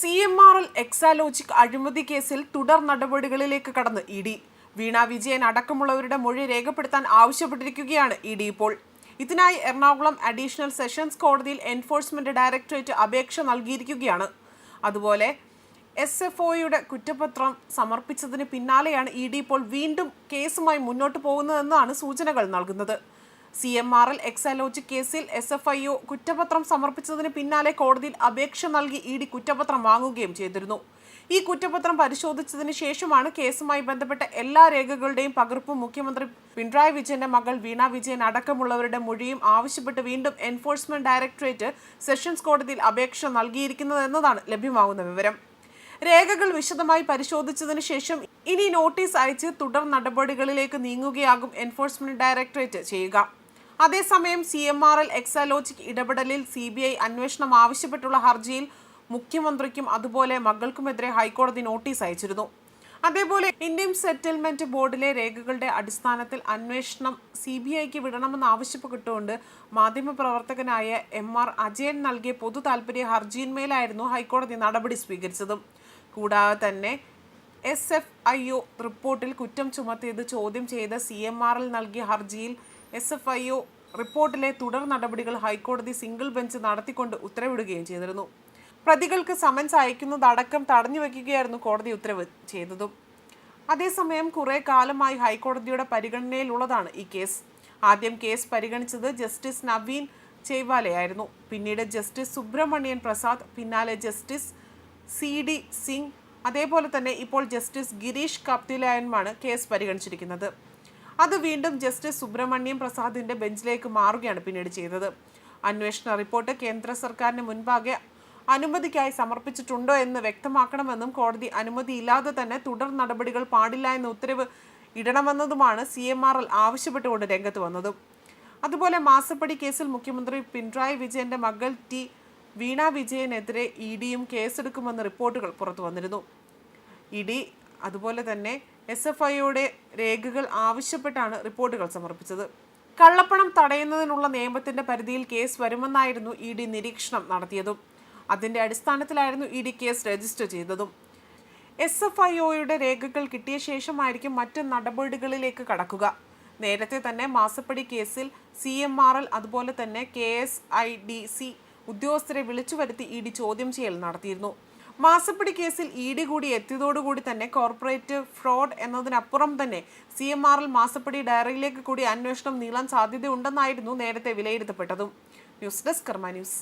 C M R L Exalogic അഴിമതി കേസിൽ തുടർ നടപടികളിലേക്ക് കടന്ന് ഇ ഡി. വീണ വിജയൻ അടക്കമുള്ളവരുടെ മൊഴി രേഖപ്പെടുത്താൻ ആവശ്യപ്പെട്ടിരിക്കുകയാണ് ഇ ഡി ഇപ്പോൾ. ഇതിനായി എറണാകുളം അഡീഷണൽ സെഷൻസ് കോടതിയിൽ എൻഫോഴ്സ്മെന്റ് ഡയറക്ടറേറ്റ് അപേക്ഷ നൽകിയിരിക്കുകയാണ്. അതുപോലെ എസ് എഫ് ഒയുടെ കുറ്റപത്രം സമർപ്പിച്ചതിന് പിന്നാലെയാണ് ഇ ഡി ഇപ്പോൾ വീണ്ടും കേസുമായി മുന്നോട്ട് പോകുന്നതെന്നാണ് സൂചനകൾ നൽകുന്നത്. സി എം ആർ എൽ കേസിൽ എസ് എഫ് ഐ ഒ കുറ്റപത്രം സമർപ്പിച്ചതിന് പിന്നാലെ കോടതിയിൽ അപേക്ഷ നൽകി ഇ ഡി കുറ്റപത്രം വാങ്ങുകയും ചെയ്തിരുന്നു. ഈ കുറ്റപത്രം പരിശോധിച്ചതിന് ശേഷമാണ് കേസുമായി ബന്ധപ്പെട്ട എല്ലാ രേഖകളുടെയും പകർപ്പും മുഖ്യമന്ത്രി പിണറായി വിജയന്റെ മകൾ വീണ വിജയൻ അടക്കമുള്ളവരുടെ മൊഴിയും ആവശ്യപ്പെട്ട് വീണ്ടും എൻഫോഴ്സ്മെന്റ് ഡയറക്ടറേറ്റ് സെഷൻസ് കോടതിയിൽ അപേക്ഷ നൽകിയിരിക്കുന്നതെന്നതാണ് ലഭ്യമാകുന്ന വിവരം. രേഖകൾ വിശദമായി പരിശോധിച്ചതിന് ശേഷം ഇനി നോട്ടീസ് അയച്ച് തുടർ നടപടികളിലേക്ക് നീങ്ങുകയാകും എൻഫോഴ്സ്മെന്റ് ഡയറക്ടറേറ്റ് ചെയ്യുക. അതേസമയം C M R L Exalogic ഇടപെടലിൽ സി ബി ഐ അന്വേഷണം ആവശ്യപ്പെട്ടുള്ള ഹർജിയിൽ മുഖ്യമന്ത്രിക്കും അതുപോലെ മകൾക്കുമെതിരെ ഹൈക്കോടതി നോട്ടീസ് അയച്ചിരുന്നു. അതേപോലെ ഇന്ത്യൻ സെറ്റിൽമെന്റ് ബോർഡിലെ രേഖകളുടെ അടിസ്ഥാനത്തിൽ അന്വേഷണം സി ബി ഐക്ക് വിടണമെന്ന് ആവശ്യപ്പെട്ടുകൊണ്ട് മാധ്യമപ്രവർത്തകനായ എം ആർ അജയൻ നൽകിയ പൊതു താൽപര്യ ഹർജിയിന്മേലായിരുന്നു ഹൈക്കോടതി നടപടി സ്വീകരിച്ചതും. കൂടാതെ തന്നെ എസ് എഫ് ഐ ഒ റിപ്പോർട്ടിൽ കുറ്റം ചുമത്തിയത് ചോദ്യം ചെയ്ത സി എം ആറിൽ നൽകിയ ഹർജിയിൽ എസ് എഫ് ഐ ഒ റിപ്പോർട്ടിലെ തുടർ നടപടികൾ ഹൈക്കോടതി സിംഗിൾ ബെഞ്ച് നടത്തിക്കൊണ്ട് ഉത്തരവിടുകയും ചെയ്തിരുന്നു. പ്രതികൾക്ക് സമൻസ് അയക്കുന്നതടക്കം തടഞ്ഞു വയ്ക്കുകയായിരുന്നു കോടതി ഉത്തരവ് ചെയ്തതും. അതേസമയം കുറേ കാലമായി ഹൈക്കോടതിയുടെ പരിഗണനയിലുള്ളതാണ് ഈ കേസ്. ആദ്യം കേസ് പരിഗണിച്ചത് ജസ്റ്റിസ് നവീൻ ചെയ്വാലയായിരുന്നു പിന്നീട് ജസ്റ്റിസ് സുബ്രഹ്മണ്യൻ പ്രസാദ് പിന്നാലെ ജസ്റ്റിസ് സി ഡി സിംഗ്. അതേപോലെ തന്നെ ഇപ്പോൾ ജസ്റ്റിസ് ഗിരീഷ് കപ്തിലായനുമാണ് കേസ് പരിഗണിച്ചിരിക്കുന്നത്. അത് വീണ്ടും ജസ്റ്റിസ് സുബ്രഹ്മണ്യം പ്രസാദിന്റെ ബെഞ്ചിലേക്ക് മാറുകയാണ് പിന്നീട് ചെയ്തത്. അന്വേഷണ റിപ്പോർട്ട് കേന്ദ്ര സർക്കാരിന് മുൻപാകെ അനുമതിക്കായി സമർപ്പിച്ചിട്ടുണ്ടോ എന്ന് വ്യക്തമാക്കണമെന്നും കോടതി അനുമതിയില്ലാതെ തന്നെ തുടർ നടപടികൾ പാടില്ല എന്ന ഉത്തരവ് ഇടണമെന്നതുമാണ് സി എം ആർ എൽ ആവശ്യപ്പെട്ടുകൊണ്ട് രംഗത്ത് വന്നതും. അതുപോലെ മാസപ്പടി കേസിൽ മുഖ്യമന്ത്രി പിണറായി വിജയന്റെ മകൾ ടി വീണ വിജയനെതിരെ ഇ ഡിയും കേസെടുക്കുമെന്ന് റിപ്പോർട്ടുകൾ പുറത്തു വന്നിരുന്നു. ഇ ഡി അതുപോലെ തന്നെ എസ് എഫ് ഐയുടെ രേഖകൾ ആവശ്യപ്പെട്ടാണ് റിപ്പോർട്ടുകൾ സമർപ്പിച്ചത്. കള്ളപ്പണം തടയുന്നതിനുള്ള നിയമത്തിന്റെ പരിധിയിൽ കേസ് വരുമെന്നായിരുന്നു ഇ ഡി നിരീക്ഷണം നടത്തിയതും. അതിന്റെ അടിസ്ഥാനത്തിലായിരുന്നു ഇ ഡി കേസ് രജിസ്റ്റർ ചെയ്തതും. എസ് എഫ് ഐ ഒയുടെ രേഖകൾ കിട്ടിയ ശേഷമായിരിക്കും മറ്റ് നടപടികളിലേക്ക് കടക്കുക. നേരത്തെ തന്നെ മാസപ്പടി കേസിൽ സി എം ആർ എൽ അതുപോലെ തന്നെ K S I D C ഉദ്യോഗസ്ഥരെ വിളിച്ചു വരുത്തി ഇ ഡി ചോദ്യം ചെയ്യൽ നടത്തിയിരുന്നു. മാസപ്പടി കേസിൽ ഇ ഡി കൂടി എത്തിയതോടുകൂടി തന്നെ കോർപ്പറേറ്റ് ഫ്രോഡ് എന്നതിനപ്പുറം തന്നെ സി എം ആർ എൽ മാസപ്പടി ഡയറിയിലേക്ക് കൂടി അന്വേഷണം നീളാൻ സാധ്യതയുണ്ടെന്നായിരുന്നു നേരത്തെ വിലയിരുത്തപ്പെട്ടതും. News desk news.